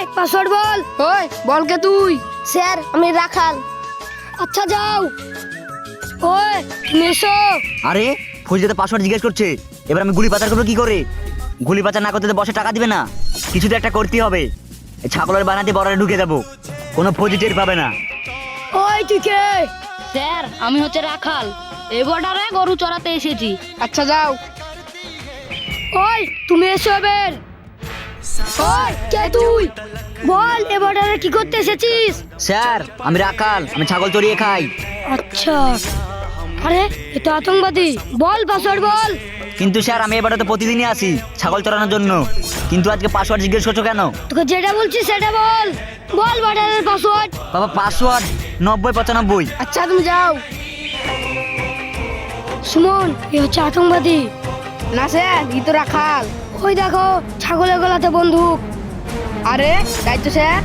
ওই পাসওয়ার্ড বল। ওই বল কে তুই। স্যার আমি রাখাল। আচ্ছা যাও। ওই তুমি এসো আরে ফৌজিতে পাসওয়ার্ড জিজ্ঞেস করছে। এবার আমি গুলি পাচার করব কি করে? গুলি পাচার না করতে তো বসে টাকা দিবে না। কিছু তো একটা করতেই হবে। এই ছাগলের বানাতে বড়ারে ঢুকে যাব। কোনো ফৌজি টের পাবে না। ওই তুই কে? স্যার আমি হচ্ছে রাখাল। এই বর্ডারে গরু চড়াতে এসেছি। আচ্ছা যাও। ওই তুমি এসো এবার। কে তুই? বল এ বর্ডারে কি করতে এসেছিস? স্যার আমি রাখাল আমি ছাগল চড়িয়ে খাই। আচ্ছা। আরে এ তো আতঙ্কবাদী। বল পাসওয়ার্ড বল। কিন্তু স্যার আমি এবারে তো প্রতিদিনই আসি ছাগল চড়ানোর জন্য। কিন্তু আজকে পাসওয়ার্ড জিজ্ঞেস করছ কেন? তোকে যেটা বলছি সেটা বল। বল বর্ডারের পাসওয়ার্ড বাবা পাসওয়ার্ড নব্বই পঁচানব্বই। আচ্ছা তুমি যাও। সুমন এ হচ্ছে আতঙ্কবাদী। না স্যার ই তো রাখাল। ওই দেখো ছাগলের গলাতে বন্দুক। আরে দায়িত্ব স্যার